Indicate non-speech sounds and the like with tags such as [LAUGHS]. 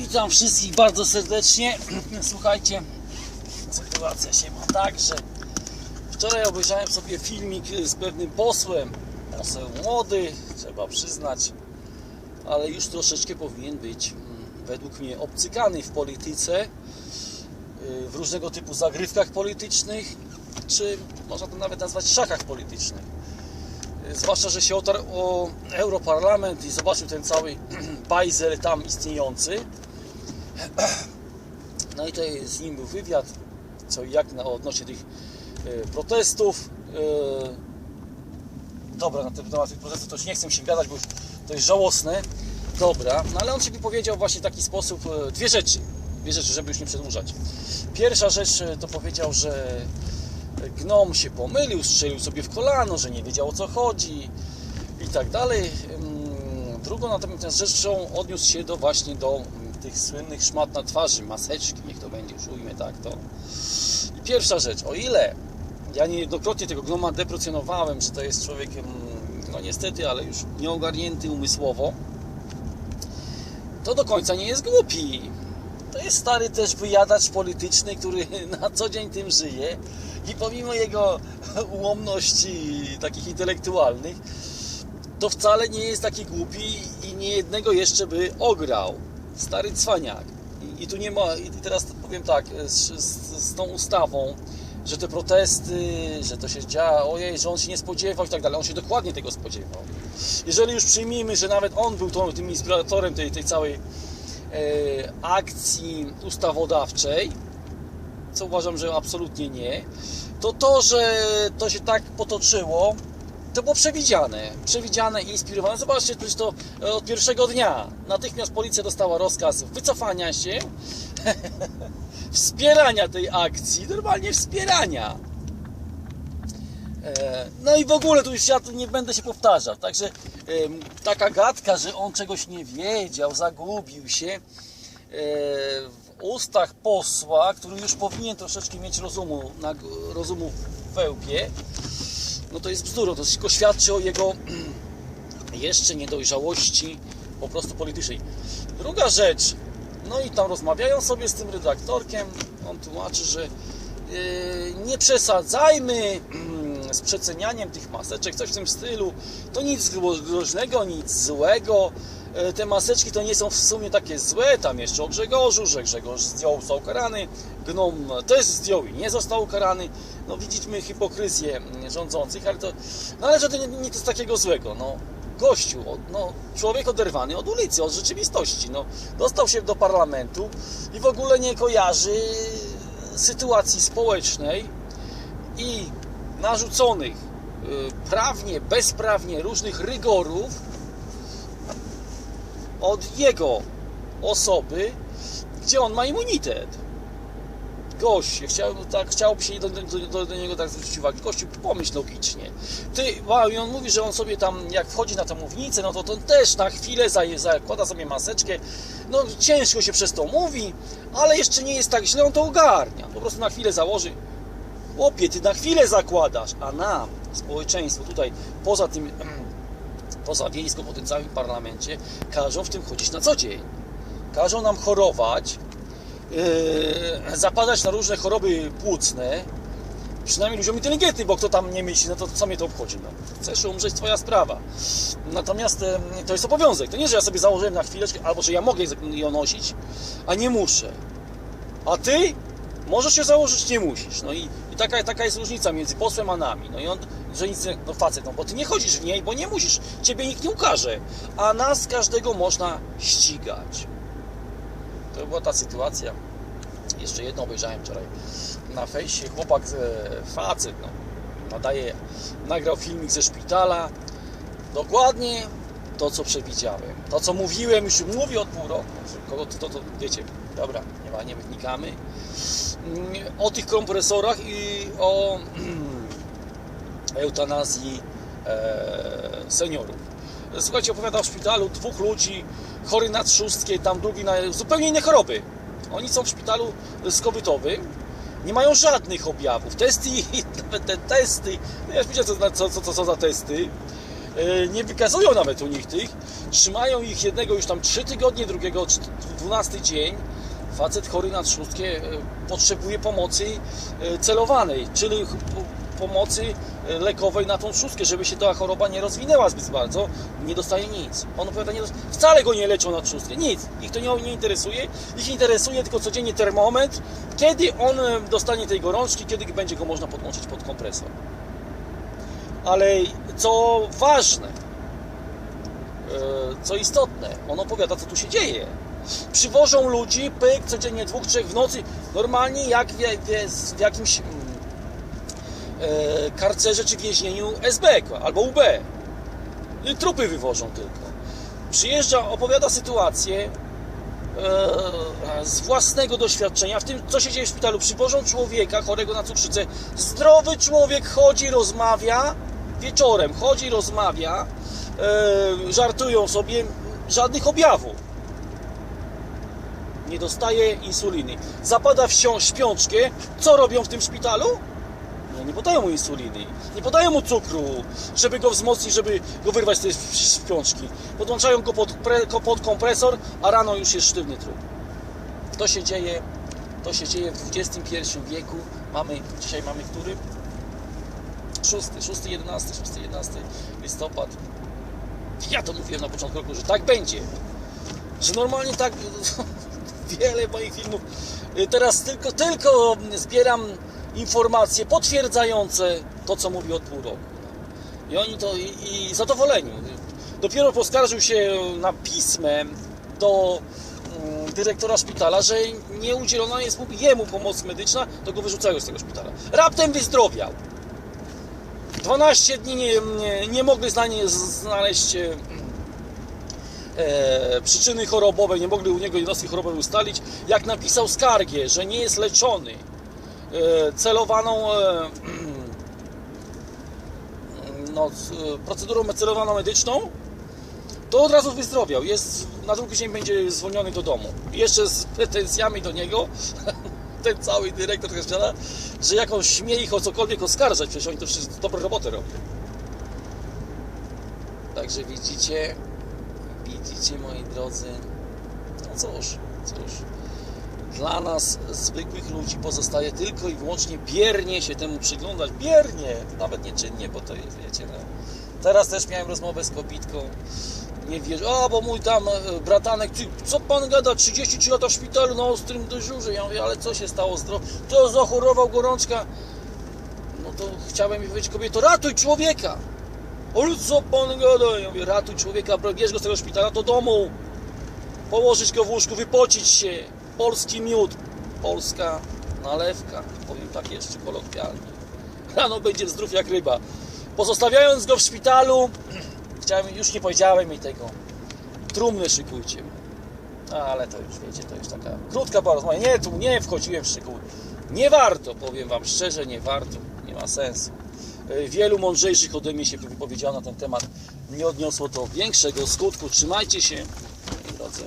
Witam wszystkich bardzo serdecznie. Słuchajcie, sytuacja się ma tak, że wczoraj obejrzałem sobie filmik z pewnym posłem. Poseł młody, trzeba przyznać, ale już troszeczkę powinien być mm, według mnie obcykany w polityce, y, w różnego typu zagrywkach politycznych, czy można to nawet nazwać szachach politycznych. Y, Zwłaszcza, że się otarł o Europarlament i zobaczył ten cały [CLEARS THROAT] bajzel tam istniejący. [CLEARS THROAT] No i to z nim był wywiad, co i jak na, odnośnie tych e, protestów. E, dobra, na temat tych protestów to już nie chcę się gadać, bo już to jest żałosne. Dobra, no ale on się powiedział właśnie w taki sposób e, dwie rzeczy. Dwie rzeczy, żeby już nie przedłużać. Pierwsza rzecz to powiedział, że gnom się pomylił, strzelił sobie w kolano, że nie wiedział o co chodzi i tak dalej. Ym, Drugą natomiast rzeczą odniósł się do właśnie do mm, tych słynnych szmat na twarzy, maseczki, niech to będzie, już ujmę tak to. I pierwsza rzecz, o ile ja niejednokrotnie tego gnoma deprecjonowałem, że to jest człowiek, mm, no niestety, ale już nieogarnięty umysłowo, to do końca nie jest głupi. To jest stary też wyjadacz polityczny, który [LAUGHS] na co dzień tym żyje i pomimo jego [LAUGHS] ułomności takich intelektualnych, to wcale nie jest taki głupi i nie jednego jeszcze by ograł. Stary cwaniak. I, i tu nie ma, i teraz powiem tak, z, z, z tą ustawą, że te protesty, że to się działo, ojej, że on się nie spodziewał i tak dalej, on się dokładnie tego spodziewał. Jeżeli już przyjmijmy, że nawet on był tą, tym inspiratorem tej, tej całej e, akcji ustawodawczej, co uważam, że absolutnie nie, to to, że to się tak potoczyło, to było przewidziane. Przewidziane i inspirowane. Zobaczcie, przecież to e, od pierwszego dnia natychmiast policja dostała rozkaz wycofania się, [LAUGHS] wspierania tej akcji, normalnie wspierania. E, No i w ogóle tu już ja nie będę się powtarzał. Także taka gadka, że on czegoś nie wiedział, zagubił się e, w ustach posła, który już powinien troszeczkę mieć rozumu, rozumu w wełbie, no to jest bzdurą. To tylko świadczy o jego [CLEARS THROAT] jeszcze niedojrzałości po prostu politycznej. Druga rzecz, no i tam rozmawiają sobie z tym redaktorkiem, on tłumaczy, że yy, nie przesadzajmy mm, z przecenianiem tych maseczek, coś w tym stylu. To nic groźnego, nic złego. E, Te maseczki to nie są w sumie takie złe. Tam jeszcze o Grzegorzu, że Grzegorz zdjął, został karany. Gnom też zdjął i nie został karany. No widzimy hipokryzję mm, rządzących, ale to, no ale że to nie, nie jest takiego złego. No, gościu, no, człowiek oderwany od ulicy, od rzeczywistości. No, dostał się do parlamentu i w ogóle nie kojarzy sytuacji społecznej i narzuconych y, prawnie, bezprawnie różnych rygorów od jego osoby, gdzie on ma immunitet. Gość, chciał, tak, chciałoby się do, do, do, niego tak zwrócić uwagę. Gościu, pomyśl logicznie. Ty, wow, i on mówi, że on sobie tam, jak wchodzi na tę mównicę, no to, to też na chwilę zakłada sobie maseczkę. No ciężko się przez to mówi, ale jeszcze nie jest tak źle, on to ogarnia. Po prostu na chwilę założy. Chłopie, ty na chwilę zakładasz, a nam, społeczeństwu tutaj, poza tym, [CLEARS THROAT] poza wiejską, po tym całym parlamencie, każą w tym chodzić na co dzień. Każą nam chorować, yy, zapadać na różne choroby płucne, przynajmniej ludziom inteligentnym, bo kto tam nie myśli, no to co mnie to obchodzi? No, chcesz umrzeć, twoja sprawa. Natomiast e, to jest obowiązek. To nie, że ja sobie założyłem na chwileczkę, albo że ja mogę ją nosić, a nie muszę. A ty możesz się założyć, nie musisz. No i taka, taka jest różnica między posłem a nami. No i on, że nic, no facet, no bo ty nie chodzisz w niej, bo nie musisz. Ciebie nikt nie ukaże. A nas każdego można ścigać. To była ta sytuacja. Jeszcze jedno obejrzałem wczoraj na fejsie. Chłopak, e, facet, no, nadaje, nagrał filmik ze szpitala. Dokładnie to, co przewidziałem. To, co mówiłem, już mówię od pół roku. Kogo to, to, to wiecie, dobra, nie, ma, nie wnikamy. Mm, O tych kompresorach i o [CLEARS THROAT] eutanazji e, seniorów. Słuchajcie, opowiada o szpitalu dwóch ludzi, chory na trzustkę, tam drugi na zupełnie inne choroby. Oni są w szpitalu skobytowym, nie mają żadnych objawów. Testy, [LAUGHS] nawet te testy, no ja już wiecie co, co, co, co za testy, nie wykazują nawet u nich tych. Trzymają ich jednego już tam 3 tygodnie, drugiego 12 dzień. Facet chory na trzustkę e, potrzebuje pomocy e, celowanej, czyli pomocy e, lekowej na tą trzustkę, żeby się ta choroba nie rozwinęła zbyt bardzo. Nie dostaje nic. On opowiada, nie dost... wcale go nie leczą na trzustkę. Nic. Ich to nie, nie interesuje. Ich interesuje tylko codziennie termometr, kiedy on e, dostanie tej gorączki, kiedy będzie go można podłączyć pod kompresor. Ale co ważne, e, co istotne, on opowiada, co tu się dzieje. Przywożą ludzi, pyk, codziennie dwóch, trzech w nocy, normalnie jak w, w, w jakimś mm, e, karcerze czy więzieniu SB albo UB. I Trupy wywożą tylko. Przyjeżdża, opowiada sytuację e, z własnego doświadczenia, w tym co się dzieje w szpitalu. Przywożą człowieka chorego na cukrzycę. Zdrowy człowiek chodzi, rozmawia wieczorem, chodzi, rozmawia, żartują sobie, żadnych objawów. Nie dostaje insuliny. Zapada w śpiączkę. Co robią w tym szpitalu? No, nie podają mu insuliny, nie podają mu cukru, żeby go wzmocnić, żeby go wyrwać z tej śpiączki. Podłączają go pod, pre, pod kompresor, a rano już jest sztywny trup. To się dzieje, to się dzieje w XXI wieku. Mamy, dzisiaj mamy który? 6, 6, 11, 6, 11 listopad. Ja to mówiłem na początku roku, że tak będzie. Że normalnie tak [LAUGHS] wiele moich filmów. y, Teraz tylko, tylko zbieram informacje potwierdzające to, co mówię od pół roku. I oni to i, i zadowoleni. Dopiero poskarżył się na pismem do mm, dyrektora szpitala, że nie udzielona jest mu, jemu pomoc medyczna, to go wyrzucają z tego szpitala. Raptem wyzdrowiał. 12 dni nie, nie, nie mogli zna- znaleźć e, e, przyczyny chorobowej, nie mogli u niego jednostki chorobowej ustalić. Jak napisał skargę, że nie jest leczony e, celowaną e, [CLEARS THROAT] no, procedurą celowaną medyczną, to od razu wyzdrowiał. Jest, na drugi dzień będzie zwolniony do domu. Jeszcze z pretensjami do niego, [LAUGHS] ten cały dyrektor kościoła, że jak on śmie ich o cokolwiek oskarżać, przecież oni to wszystko dobrą robotę robią. Także widzicie, widzicie moi drodzy, no cóż, cóż. Dla nas, zwykłych ludzi, pozostaje tylko i wyłącznie biernie się temu przyglądać. Biernie, nawet nieczynnie, bo to jest, wiecie, no. Teraz też miałem rozmowę z kobitką. Nie wierzę, a bo mój tam e, bratanek, ty, co pan gada, 33 lata w szpitalu na ostrym dyżurze. Ja mówię, ale co się stało zdrowo? To zachorował gorączka. No to chciałem mi powiedzieć, kobieto, ratuj człowieka. Ale co pan gada? Ja mówię, ratuj człowieka, bierz go z tego szpitala do domu. Położyć go w łóżku, wypocić się. Polski miód, polska nalewka, powiem tak jeszcze kolokwialnie. Rano będzie zdrów jak ryba. Pozostawiając go w szpitalu, chciałem, już nie powiedziałem mi tego, trumny szykujcie. No, ale to już wiecie, to już taka krótka była rozmowa. Nie, tu nie wchodziłem w szczegóły. Nie warto, powiem Wam szczerze, nie warto, nie ma sensu. E, Wielu mądrzejszych ode mnie się wypowiedziało na ten temat. Nie odniosło to większego skutku. Trzymajcie się, drodzy.